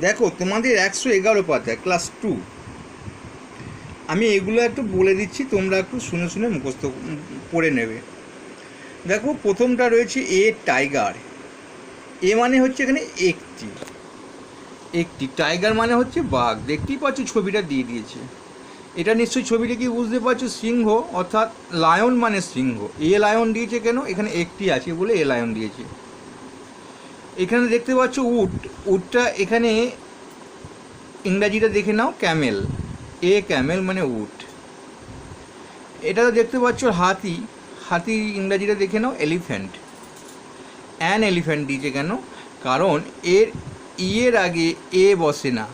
দেখো, তোমাদের একশো এগারো পাতায় ক্লাস টু আমি এগুলো একটু বলে দিচ্ছি, তোমরা একটু শুনে শুনে মুখস্থ পড়ে নেবে। দেখো, প্রথমটা রয়েছে এ টাইগার এ মানে হচ্ছে এখানে একটি। একটি। টাইগার মানে হচ্ছে বাঘ। দেখতেই পাচ্ছ ছবিটা দিয়ে দিয়েছে। এটা নিশ্চয়ই ছবিটা কি বুঝতে পারছ? সিংহ, অর্থাৎ লায়ন মানে সিংহ। এ লায়ন দিয়েছে কেন? এখানে একটি আছে বলে এ লায়ন দিয়েছে। এখানে দেখতে পাচ্ছ উট। উটটা এখানে ইংরাজিটা দেখে নাও ক্যামেল এ ক্যামেল মানে উট। এটা দেখতে পাচ্ছ হাতি। হাতি ইংরাজিটা দেখে নাও এলিফ্যান্ট অ্যান এলিফ্যান্ট দিয়েছে কেন? কারণ এর ইয়ের আগে এ বসে না।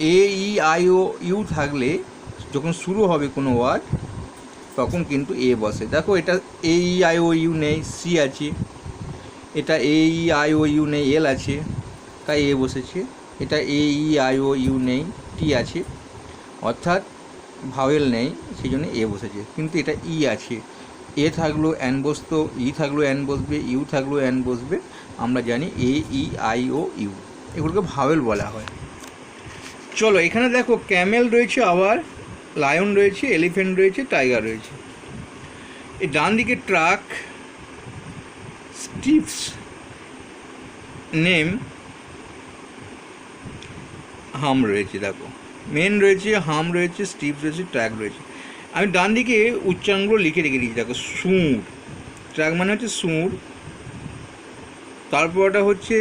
এ ই আই ও ইউ থাকলে যখন শুরু হবে কোনো ওয়ার্ড, তখন কিন্তু এ বসে। দেখো এটা A E I O U নেই সি আছে। এটা A E I O U নেই এল আছে, তাই এ বসেছে। এটা A E I O U নেই টি আছে, অর্থাৎ ভাওয়েল নেই, সেই জন্য এ বসেছে। কিন্তু এটা ই আছে। এ থাকল অ্যান বসতো ই থাকল অ্যান বসবে ইউ থাকল অ্যান বসবে, আমরা জানি A E I O U এগুলোকে ভাওয়েল বলা হয়। চলো, এখানে দেখো ক্যামেল রয়েছে আবার লায়ন রয়েছে এলিফ্যান্ট রয়েছে টাইগার রয়েছে। এই ডান দিকে ট্রাক স্টিভস নেম হাম রয়েছে, দেখো। মেন রয়েছে হাম রয়েছে স্টিভ রয়েছে ট্র্যাক রয়েছে। আমি ডান দিকে উচ্চারণগুলো লিখে রেখে দিয়েছি, দেখো, সুর। ট্র্যাক মানে হচ্ছে সুর। তারপরটা হচ্ছে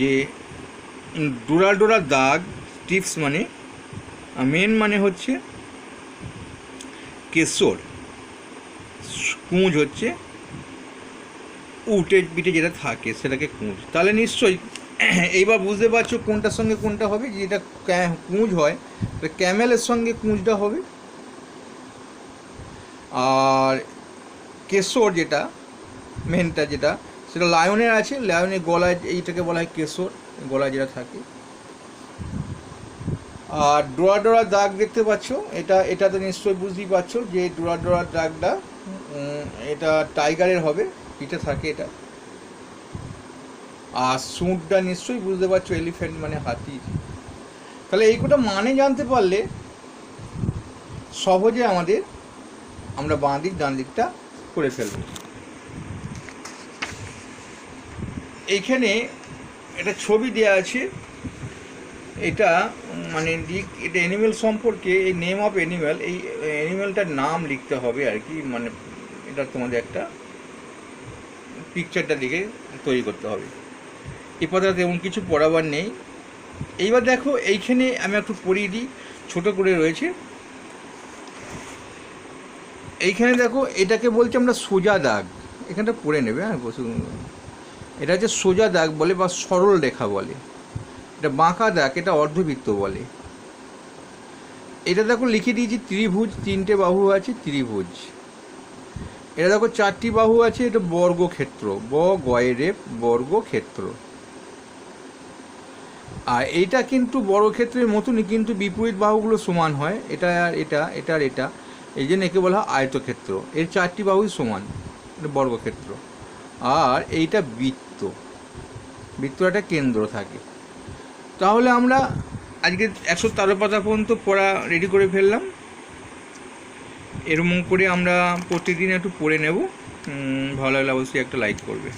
যে ডোরা ডোরা দাগ টিপস মানে মেন মানে হচ্ছে কেশর। কুঁজ হচ্ছে, উটের পিঠে যেটা থাকে, সেটাকে কুঁজ। তাহলে নিশ্চয়ই, এইবার বুঝতে পারছ কোনটার সঙ্গে কোনটা হবে যেটা কুঁজ হয় ক্যামেলের সঙ্গে কুঁজটা হবে। আর কেশর যেটা, মেনটা যেটা, সেটা লায়নের আছে, লায়নের গলায় এইটাকে বলা হয় কেশর, গলায় যেটা থাকে। আর ডোরা ডোরা দাগ দেখতে পাচ্ছ? এটা এটা তো নিশ্চয়ই বুঝতেই পারছ যে ডোরা ডোরা দাগটা এটা টাইগারের হবে, পিঠে থাকে এটা। আর সুঁটটা নিশ্চয়ই বুঝতে পারছ, এলিফ্যান্ট মানে হাতি। তাহলে এই কটা মানে জানতে পারলে সহজে আমাদের, আমরা বাঁ দিক, ডান দিকটা করে ফেলব। এইখানে একটা ছবি দেওয়া আছে এটা মানে দিক এটা অ্যানিমেল সম্পর্কে এই নেম অফ অ্যানিমেল এই অ্যানিমেলটার নাম লিখতে হবে আর কি মানে এটা তোমাদের একটা পিকচারটা দিকে তৈরি করতে হবে। এ পদার্থ তেমন কিছু পড়াবার নেই। এইবার দেখো, এইখানে আমি একটু পড়িয়ে দিই, ছোট করে রয়েছে। এইখানে দেখো, এটাকে বলছি আমরা সোজা দাগ। এখানটা পড়ে নেবে হ্যাঁ এটা হচ্ছে সোজা দাগ বলে বা সরল রেখা বলে। এটা বাঁকা দাগ এটা অর্ধবৃত্ত বলে। এটা দেখো লিখে দিয়েছি ত্রিভুজ, তিনটে বাহু আছে, ত্রিভুজ। এটা দেখো চারটি বাহু আছে, এটা বর্গক্ষেত্র। ব, গয়েরে বর্গক্ষেত্র। আর এইটা কিন্তু বর্গক্ষেত্রের মতনই, কিন্তু বিপরীত বাহুগুলো সমান হয়। এটা আর এটা এটা, আর এটা। এই জন্য একে বলা হয় আয়তক্ষেত্র। এর চারটি বাহুই সমান, এটা বর্গক্ষেত্র। আর এইটা বৃত্ত। বৃত্ত একটা কেন্দ্র থাকে। তাহলে আমরা আজকে একশো তেরো পাতা পর্যন্ত পড়া রেডি করে ফেললাম। এরকম করে আমরা প্রতিদিন একটু পড়ে নেব। ভালো লাগলে অবশ্যই একটা লাইক করবে।